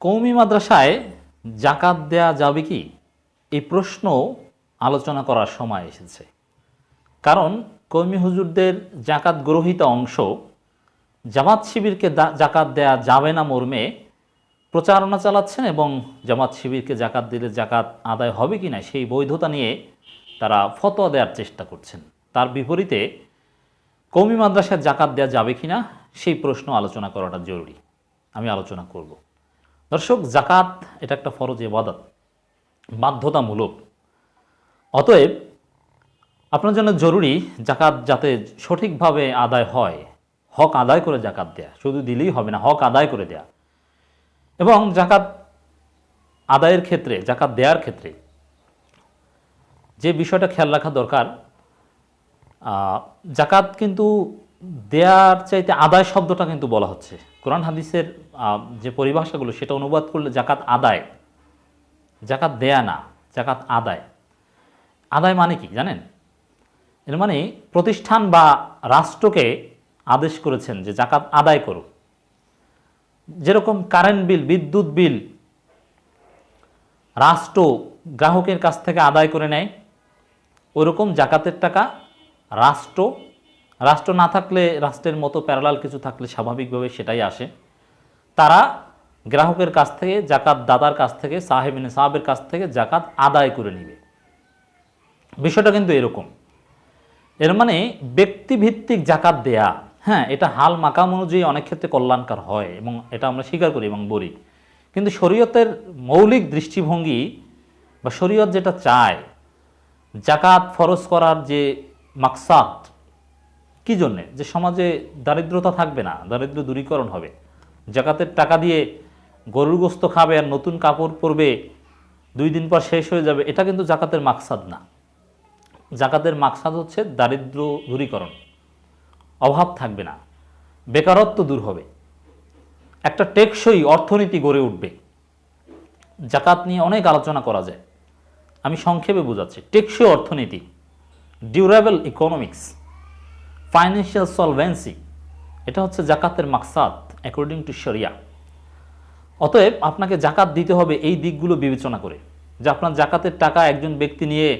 কৌমি মাদ্রাসায় জাকাত দেয়া যাবে কি? এই প্রশ্ন আলোচনা করার সময় এসেছে। কারণ কৌমি হুজুরদের জাকাত গ্রহিত অংশ জামাত শিবিরকে জাকাত দেয়া যাবে না মর্মে প্রচারণা চালাচ্ছেন এবং জামাত শিবিরকে জাকাত দিলে জাকাত আদায় হবে কি না সেই বৈধতা নিয়ে তারা ফতোয়া দেওয়ার চেষ্টা করছেন। তার বিপরীতে কৌমি মাদ্রাসায় জাকাত দেওয়া যাবে কি না সেই প্রশ্ন আলোচনা করাটা জরুরি। আমি আলোচনা করব। দর্শক জাকাত এটা একটা ফরজ ইবাদত, বাধ্যতামূলক। অতএব আপনার জন্য জরুরি জাকাত যাতে সঠিকভাবে আদায় হয়, হক আদায় করে জাকাত দেয়া। শুধু দিলেই হবে না, হক আদায় করে দেয়া। এবং জাকাত আদায়ের ক্ষেত্রে জাকাত দেওয়ার ক্ষেত্রে যে বিষয়টা খেয়াল রাখা দরকার জাকাত কিন্তু দেয়ার চাইতে আদায় শব্দটা কিন্তু বলা হচ্ছে। কোরআন হাদিসের যে পরিভাষাগুলো, সেটা অনুবাদ করলে জাকাত আদায়। জাকাত দেয়া না, জাকাত আদায়। আদায় মানে কি জানেন? এর মানে প্রতিষ্ঠান বা রাষ্ট্রকে আদেশ করেছেন যে জাকাত আদায় করুক। যেরকম কারেন্ট বিল, বিদ্যুৎ বিল, রাষ্ট্র গ্রাহকের কাছ থেকে আদায় করে নেয় ওরকম জাকাতের টাকা রাষ্ট্র রাষ্ট্র না থাকলে, রাষ্ট্রের মতো প্যারালাল কিছু থাকলে স্বাভাবিকভাবে সেটাই আসে। তারা গ্রাহকের কাছ থেকে জাকাত, দাদার কাছ থেকে সাহেবিন সাহাবের কাছ থেকে জাকাত আদায় করে নিবে। বিষয়টা কিন্তু এরকম। এর মানে ব্যক্তিভিত্তিক জাকাত দেয়া হ্যাঁ এটা হাল মাকাম অনুযায়ী অনেক ক্ষেত্রে কল্যাণকার হয় এবং এটা আমরা স্বীকার করি এবং বলি। কিন্তু শরীয়তের মৌলিক দৃষ্টিভঙ্গি বা শরীয়ত যেটা চায়, জাকাত ফরজ করার যে মাকসাদ কি জন্যে? যে সমাজে দারিদ্রতা থাকবে না, দারিদ্র দূরীকরণ হবে। জাকাতের টাকা দিয়ে গরুর গোস্ত খাবে আর নতুন কাপড় পরবে, দুই দিন পর শেষ হয়ে যাবে, এটা কিন্তু জাকাতের মাকসাদ না। জাকাতের মাকসাদ হচ্ছে দারিদ্র দূরীকরণ। অভাব থাকবে না, বেকারত্ব দূর হবে। একটা টেকসই অর্থনীতি গড়ে উঠবে। জাকাত নিয়ে অনেক আলোচনা করা যায়। আমি সংক্ষেপে বোঝাচ্ছি, টেকসই অর্থনীতি, ডিউরেবল ইকোনমিক্স। ফাইন্যান্সিয়াল সলভেন্সি এটা হচ্ছে জাকাতের মাকসাদ অ্যাকর্ডিং টু শরিয়া অতএব আপনাকে জাকাত দিতে হবে এই দিকগুলো বিবেচনা করে, যে আপনার জাকাতের টাকা একজন ব্যক্তি নিয়ে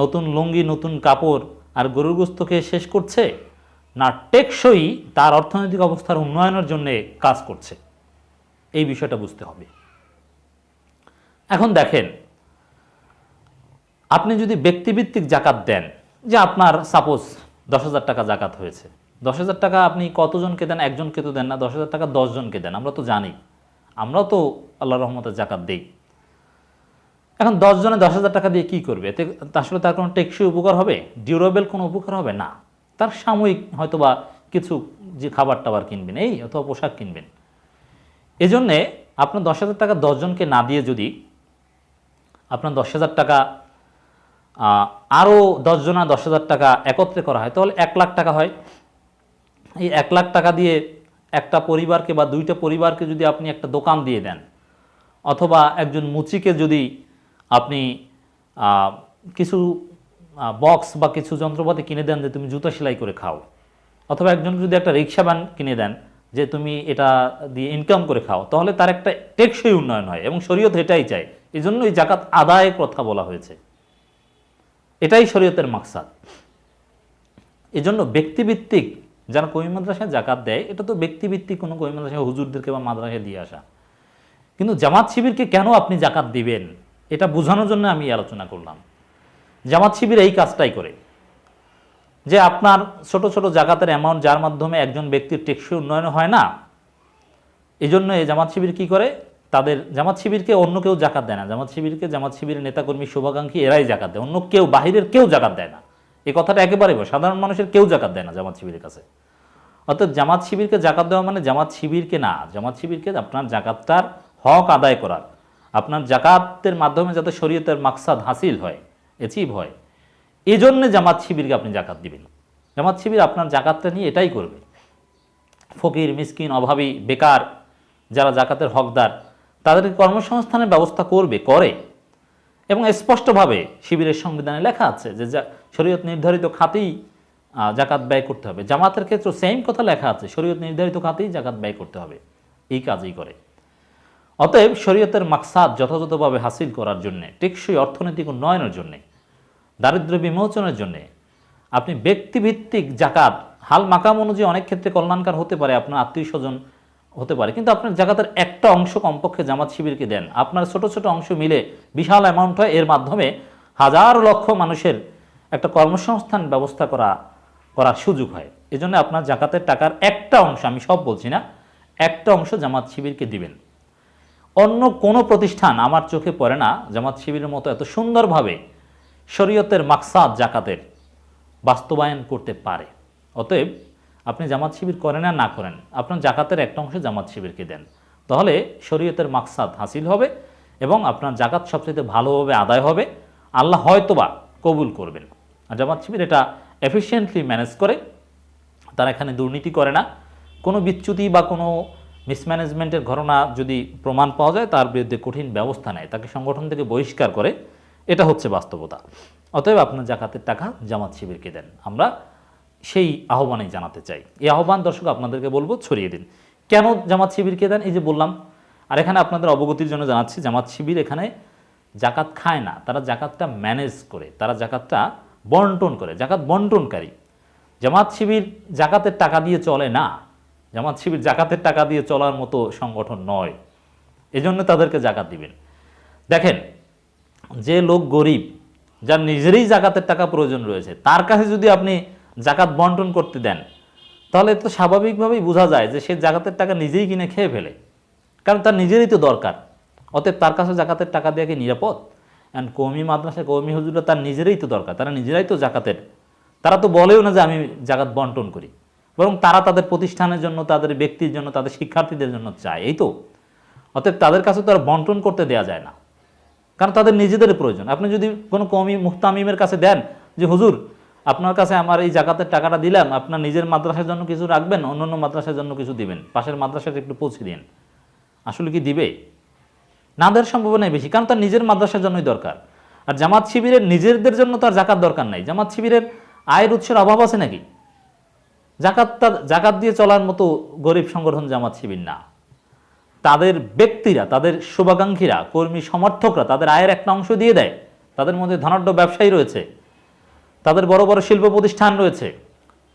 নতুন লুঙ্গি, নতুন কাপড় আর গরুর গোস্ত খেয়ে শেষ করছে, না টেকসই তার অর্থনৈতিক অবস্থার উন্নয়নের জন্য কাজ করছে। এই বিষয়টা বুঝতে হবে। এখন দেখেন, আপনি যদি ব্যক্তিভিত্তিক জাকাত দেন, যে আপনার সাপোজ দশ হাজার টাকা জাকাত হয়েছে। দশ হাজার টাকা আপনি কতজনকে দেন? একজনকে তো দেন না। দশ হাজার টাকা দশজনকে দেন। আমরা তো জানি। আমরাও তো আল্লাহ রহমতের জাকাত দিই। এখন দশ জনে দশ হাজার টাকা দিয়ে কি করবে? এতে আসলে তার কোনো টেকসই উপকার হবে? ডিউরেবল কোনো উপকার হবে? না। তার সাময়িক হয়তোবা কিছু যে খাবার টাবার কিনবেন, এই অথবা পোশাক কিনবেন। এজন্যে আপনার দশ হাজার টাকা দশজনকে না দিয়ে যদি আপনার দশ হাজার টাকা আরও দশজনা দশ হাজার টাকা একত্রে করা হয়। তাহলে এক লাখ টাকা হয়। এই এক লাখ টাকা দিয়ে একটা পরিবারকে বা দুইটা পরিবারকে যদি আপনি একটা দোকান দিয়ে দেন, অথবা একজন মুচিকে যদি আপনি কিছু বক্স বা কিছু যন্ত্রপাতি কিনে দেন যে তুমি জুতো সেলাই করে খাও, অথবা একজন যদি একটা রিক্সা ভ্যান কিনে দেন যে তুমি এটা দিয়ে ইনকাম করে খাও, তাহলে তার একটা টেকসই উন্নয়ন হয় এবং শরীয়ত এটাই চাই এই জন্য এই জাকাত আদায়ের কথা বলা হয়েছে। এটাই শরীয়তের মাকসাদ। এজন্য ব্যক্তিভিত্তিক যারা কমি মাদ্রাসায় জাকাত দেয়, এটা তো ব্যক্তিভিত্তিক কোনো কমি মাদ্রাসায় হুজুরদেরকে বা মাদ্রাসায় দিয়ে আসা। কিন্তু জামাত শিবিরকে কেন আপনি জাকাত দিবেন? এটা বোঝানোর জন্য আমি আলোচনা করলাম। জামাত শিবির এই কাজটাই করে। যে আপনার ছোট ছোট জাকাতের অ্যামাউন্ট যার মাধ্যমে একজন ব্যক্তির টেকসই উন্নয়ন হয় না এই জন্য এই জামাত শিবির কি করে? তাদের জামাত শিবিরকে অন্য কেউ জাকাত দেয় না। জামাত শিবিরকে জামাত শিবিরের নেতাকর্মী শুভাকাঙ্ক্ষী এরাই জাকাত দেয়। অন্য কেউ, বাহিরের কেউ জাকাত দেয় না। এই কথাটা একেবারে। সাধারণ মানুষের কেউ জাকাত দেয় না জামাত শিবিরের কাছে। অর্থাৎ জামাত শিবিরকে জাকাত দেওয়া মানে জামাত শিবিরকে না। জামাত শিবিরকে আপনার জাকাতটার হক আদায় করার। আপনার জাকাতের মাধ্যমে যাতে শরীয়তের মাকসাদ হাসিল হয় অ্যাচিভ হয় এই জন্যে জামাত শিবিরকে আপনি জাকাত দিবেন। জামাত শিবির আপনার জাকাতটা নিয়ে এটাই করবে। ফকির, মিসকিন, অভাবী, বেকার, যারা জাকাতের হকদার তাদেরকে কর্মসংস্থানের ব্যবস্থা করবে, করে। এবং স্পষ্টভাবে শিবিরের সংবিধানে লেখা আছে যে শরীয়ত নির্ধারিত খাতেই জাকাত ব্যয় করতে হবে। জামাতের ক্ষেত্রে সেম কথা লেখা আছে, শরীয়ত নির্ধারিত খাতেই জাকাত ব্যয় করতে হবে। এই কাজই করে। অতএব শরীয়তের মাকসাদ যথাযথভাবে হাসিল করার জন্যে, টেকসই অর্থনৈতিক উন্নয়নের জন্যে, দারিদ্র্য বিমোচনের জন্যে, আপনি ব্যক্তিভিত্তিক জাকাত, হাল মাকাম অনুযায়ী অনেক ক্ষেত্রে কল্যাণকার হতে পারে আপনার আত্মীয় স্বজন হতে পারে। কিন্তু আপনার জাকাতের একটা অংশ কমপক্ষে জামাত শিবিরকে দেন। আপনার ছোট ছোট অংশ মিলে বিশাল অ্যামাউন্ট হয়। এর মাধ্যমে হাজার লক্ষ মানুষের একটা কর্মসংস্থান ব্যবস্থা করা, করার সুযোগ হয়। এজন্য আপনার জাকাতের টাকার একটা অংশ, আমি সব বলছি না, একটা অংশ জামাত শিবিরকে দিবেন। অন্য কোনো প্রতিষ্ঠান আমার চোখে পড়ে না, জামাত শিবিরের মতো এত সুন্দরভাবে শরীয়তের মাকসাদ জাকাতের বাস্তবায়ন করতে পারে। অতএব আপনি জামাত শিবির করেন আর না করেন, আপনার জাকাতের একটা অংশ জামাত শিবিরকে দেন। তাহলে শরীয়তের মাকসাদ হাসিল হবে এবং আপনার জাকাত সবচেয়ে ভালোভাবে আদায় হবে। আল্লাহ হয়তোবা কবুল করবেন। আর জামাত শিবির এটা এফিসিয়েন্টলি ম্যানেজ করে। তারা এখানে দুর্নীতি করে না। কোনো বিচ্যুতি বা কোনো মিসম্যানেজমেন্টের ঘটনা যদি প্রমাণ পাওয়া যায়, তার বিরুদ্ধে কঠিন ব্যবস্থা নেয়। তাকে সংগঠন থেকে বহিষ্কার করে। এটা হচ্ছে বাস্তবতা। অতএব আপনার জাকাতের টাকা জামাত শিবিরকে দেন। আমরা সেই আহ্বানেই জানাতে চাই। এই আহ্বান দর্শক আপনাদেরকে বলব ছড়িয়ে দিন। কেন জামাত শিবিরকে দেন? এই যে বললাম। আর এখানে আপনাদের অবগতির জন্য জানাচ্ছি, জামাত শিবির এখানে জাকাত খায় না। তারা জাকাতটা ম্যানেজ করে, তারা জাকাতটা বন্টন করে, জাকাত বন্টনকারী। জামাত শিবির জাকাতের টাকা দিয়ে চলে না। জামাত শিবির জাকাতের টাকা দিয়ে চলার মতো সংগঠন নয়। এজন্য তাদেরকে জাকাত দিবেন। দেখেন, যে লোক গরিব, যার নিজেরই জাকাতের টাকা প্রয়োজন রয়েছে, তার কাছে যদি আপনি জাকাত বন্টন করতে দেন, তাহলে তো স্বাভাবিকভাবেই বোঝা যায় যে সে জাকাতের টাকা নিজেই কিনে খেয়ে ফেলে। কারণ তার নিজেরই তো দরকার। অতএব তার কাছে জাকাতের টাকা দেওয়া কি নিরাপদ? অ্যান্ড কৌমি মাদ্রাসা কৌমি হুজুরা তার নিজেরই তো দরকার, তারা নিজেরাই তো জাকাতের। তারা তো বলেও না যে আমি জাকাত বন্টন করি। বরং তারা তাদের প্রতিষ্ঠানের জন্য, তাদের ব্যক্তির জন্য, তাদের শিক্ষার্থীদের জন্য চায়, এই তো। অতএব তাদের কাছে তো আর বন্টন করতে দেওয়া যায় না। কারণ তাদের নিজেদের প্রয়োজন। আপনি যদি কোনো কমি মুহতামিমের কাছে দেন যে, হুজুর আপনার কাছে আমার এই জাকাতের টাকাটা দিলাম, আপনার নিজের মাদ্রাসার জন্য কিছু রাখবেন অন্য অন্য মাদ্রাসার জন্য কিছু দিবেন। পাশের মাদ্রাসাটা একটু পৌঁছে দিন। আসলে কি দিবে? না দেওয়ার সম্ভাবনাই বেশি, কারণ তার নিজের মাদ্রাসার জন্যই দরকার। আর জামাত শিবিরের নিজেদের জন্য তার জাকাত দরকার নাই। জামাত শিবিরের আয়ের উৎসের অভাব আছে নাকি? জাকাত তার, জাকাত দিয়ে চলার মতো গরিব সংগঠন জামাত শিবির না। তাদের ব্যক্তিরা, তাদের শুভাকাঙ্ক্ষীরা, কর্মী সমর্থকরা তাদের আয়ের একটা অংশ দিয়ে দেয়। তাদের মধ্যে ধনাঢ্য ব্যবসায়ী রয়েছে। তাদের বড় বড় শিল্প প্রতিষ্ঠান রয়েছে।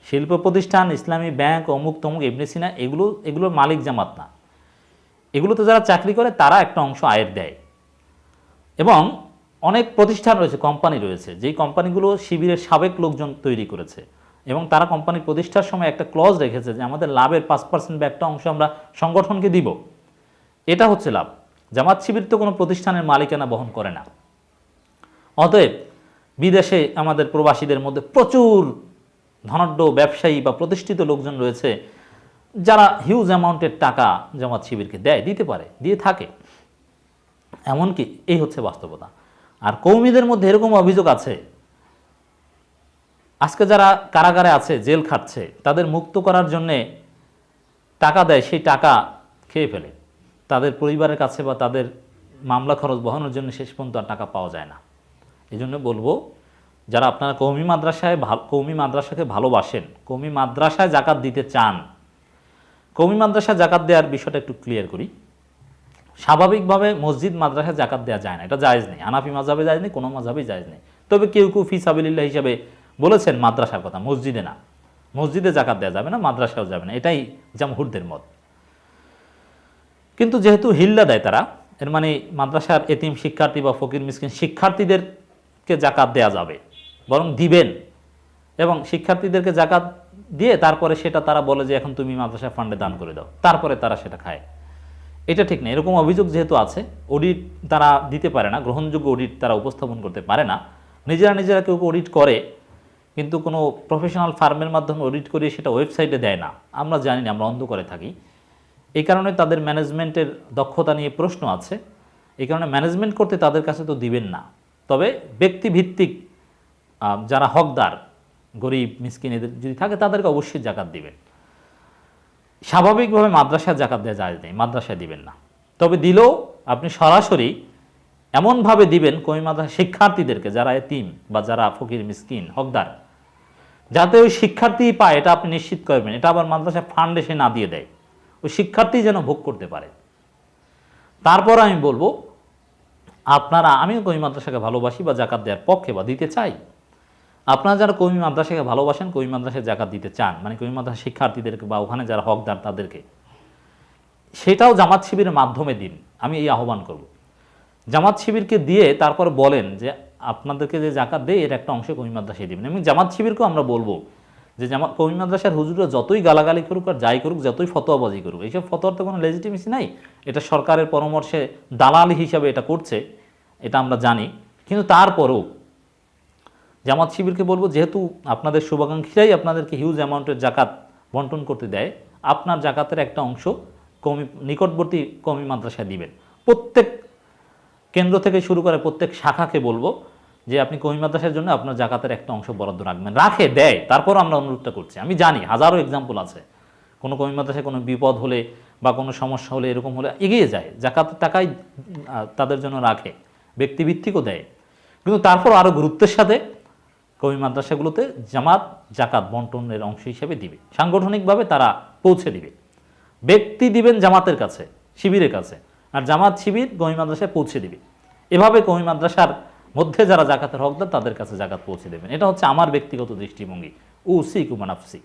শিল্প প্রতিষ্ঠান, ইসলামী ব্যাংক, অমুক তমুক, এমনি সিনা, এগুলো, এগুলোর মালিক জামাত না। এগুলোতে যারা চাকরি করে, তারা একটা অংশ আয়ের দেয়। এবং অনেক প্রতিষ্ঠান রয়েছে, কোম্পানি রয়েছে, যেই কোম্পানিগুলো শিবিরের সাবেক লোকজন তৈরি করেছে। এবং তারা কোম্পানি প্রতিষ্ঠার সময় একটা ক্লজ রেখেছে যে, আমাদের লাভের পাঁচ পার্সেন্ট বা একটা অংশ আমরা সংগঠনকে দিব। এটা হচ্ছে লাভ। জামাত শিবির তো কোনো প্রতিষ্ঠানের মালিকানা বহন করে না। অতএব বিদেশে আমাদের প্রবাসীদের মধ্যে প্রচুর ধনাঢ্য ব্যবসায়ী বা প্রতিষ্ঠিত লোকজন রয়েছে, যারা হিউজ অ্যামাউন্টের টাকা জামাত শিবিরকে দেয়, দিতে পারে, দিয়ে থাকে। এমনকি এই হচ্ছে বাস্তবতা। আর কৌমিদের মধ্যে এরকম অভিযোগ আছে, আজকে যারা কারাগারে আছে, জেল খাটছে, তাদের মুক্ত করার জন্যে টাকা দেয়, সেই টাকা খেয়ে ফেলে। তাদের পরিবারের কাছে বা তাদের মামলা খরচ বহনের জন্য শেষ পর্যন্ত আর টাকা পাওয়া যায় না। এই জন্য বলব, যারা আপনারা কৌমি মাদ্রাসায় কৌমি মাদ্রাসাকে ভালোবাসেন, কৌমি মাদ্রাসায় জাকাত দিতে চান, কৌমি মাদ্রাসায় জাকাত দেওয়ার বিষয়টা একটু ক্লিয়ার করি। স্বাভাবিকভাবে মসজিদ, মাদ্রাসায় জাকাত দেওয়া যায় না, এটা জায়েজ নেই। আনাফি মাঝাবে জায়েজ নেই, কোনো মাঝাবেই জায়েজ নেই। তবে কেউ কেউ ফি সাবিল্লাহ হিসাবে বলেছেন মাদ্রাসার কথা, মসজিদে না। মসজিদে জাকাত দেওয়া যাবে না মাদ্রাসাও যাবে না। এটাই জামহুরদের মত। কিন্তু যেহেতু হিল্লা দেয় তারা, এর মানে মাদ্রাসার এতিম শিক্ষার্থী বা ফকির, মিসকিন শিক্ষার্থীদেরকে জাকাত দেয়া যাবে, বরং দিবেন। এবং শিক্ষার্থীদেরকে জাকাত দিয়ে তারপরে সেটা তারা বলে যে, এখন তুমি মাদ্রাসা ফান্ডে দান করে দাও। তারপরে তারা সেটা খায়। এটা ঠিক না, এরকম অভিযোগ যেহেতু আছে অডিট তারা দিতে পারে না, গ্রহণযোগ্য অডিট তারা উপস্থাপন করতে পারে না। নিজেরা নিজেরা কেউ অডিট করে, কিন্তু কোনো প্রফেশনাল ফার্মের মাধ্যমে অডিট করে সেটা ওয়েবসাইটে দেয় না। আমরা জানি না, আমরা অন্ধ করে থাকি। এই কারণে তাদের ম্যানেজমেন্টের দক্ষতা নিয়ে প্রশ্ন আছে। এই কারণে ম্যানেজমেন্ট করতে তাদের কাছে তো দিবেন না। তবে ব্যক্তিভিত্তিক যারা হকদার, গরিব, মিসকিন এদের যদি থাকে, তাদেরকে অবশ্যই জাকাত দিবেন। স্বাভাবিকভাবে মাদ্রাসায় জাকাত দেওয়া যায় নেই, মাদ্রাসায় দিবেন না। তবে দিলেও আপনি সরাসরি এমনভাবে দিবেন, কমি মাদ্রাসা শিক্ষার্থীদেরকে, যারা এতিম বা যারা ফকির, মিসকিন, হকদার, যাতে ওই শিক্ষার্থী পায়, এটা আপনি নিশ্চিত করবেন। এটা আবার মাদ্রাসা ফান্ড এসে না দিয়ে দেয়। ওই শিক্ষার্থী যেন ভোগ করতে পারে। তারপর আমি বলব আপনারা, আমিও কমি মাদ্রাসাকে ভালোবাসি বা জাকাত দেওয়ার পক্ষে বা দিতে চাই। আপনারা যারা কমি মাদ্রাসাকে ভালোবাসেন কমি মাদ্রাসায় জাকাত দিতে চান মানে কমি মাদ্রাসা শিক্ষার্থীদেরকে বা ওখানে যারা হকদার তাদেরকে, সেটাও জামাত শিবিরের মাধ্যমে দিন। আমি এই আহ্বান করব। জামাত শিবিরকে দিয়ে তারপর বলেন যে, আপনাদেরকে যে জাকাত দেয়, এর একটা অংশ কমি মাদ্রাসায় দেবেন। এবং জামাত শিবিরকেও আমরা বলব যে জামাত কমি মাদ্রাসার হুজুরা যতই গালাগালি করুক আর যাই করুক, যতই ফতোয়াবাজি করুক, এইসব ফতোয়ার তো কোনো লেজিটিমেসি নাই। এটা সরকারের পরামর্শে দালালি হিসাবে এটা করছে, এটা আমরা জানি। কিন্তু তারপরেও জামাত শিবিরকে বলব, যেহেতু আপনাদের শুভাকাঙ্ক্ষীরাই আপনাদেরকে হিউজ অ্যামাউন্টের জাকাত বন্টন করতে দেয়, আপনার জাকাতের একটা অংশ কমি, নিকটবর্তী কমি মাদ্রাসায় দিবেন। প্রত্যেক কেন্দ্র থেকে শুরু করে প্রত্যেক শাখাকে বলব যে আপনি কমি মাদ্রাসার জন্য আপনার জাকাতের একটা অংশ বরাদ্দ রাখবেন। রাখে, দেয়, তারপর আমরা অনুরোধটা করছি। আমি জানি, হাজারো এক্সাম্পল আছে। কোনো কমি মাদ্রাসায় কোনো বিপদ হলে বা কোনো সমস্যা হলে এরকম হলে এগিয়ে যায়। জাকাতের টাকাই তাদের জন্য রাখে, ব্যক্তিভিত্তিকও দেয়। কিন্তু তারপর আরও গুরুত্বের সাথে কবি মাদ্রাসাগুলোতে জামাত, জাকাত বন্টনের অংশ হিসেবে দিবে। সাংগঠনিকভাবে তারা পৌঁছে দিবে। ব্যক্তি দিবেন জামাতের কাছে, শিবিরের কাছে, আর জামাত, শিবির কমি মাদ্রাসায় পৌঁছে দিবে। এভাবে কমি মাদ্রাসার মধ্যে যারা জাকাতের হকদার তাদের কাছে জাকাত পৌঁছে দেবেন। এটা হচ্ছে আমার ব্যক্তিগত দৃষ্টিভঙ্গি। ও সি কুমানাফসি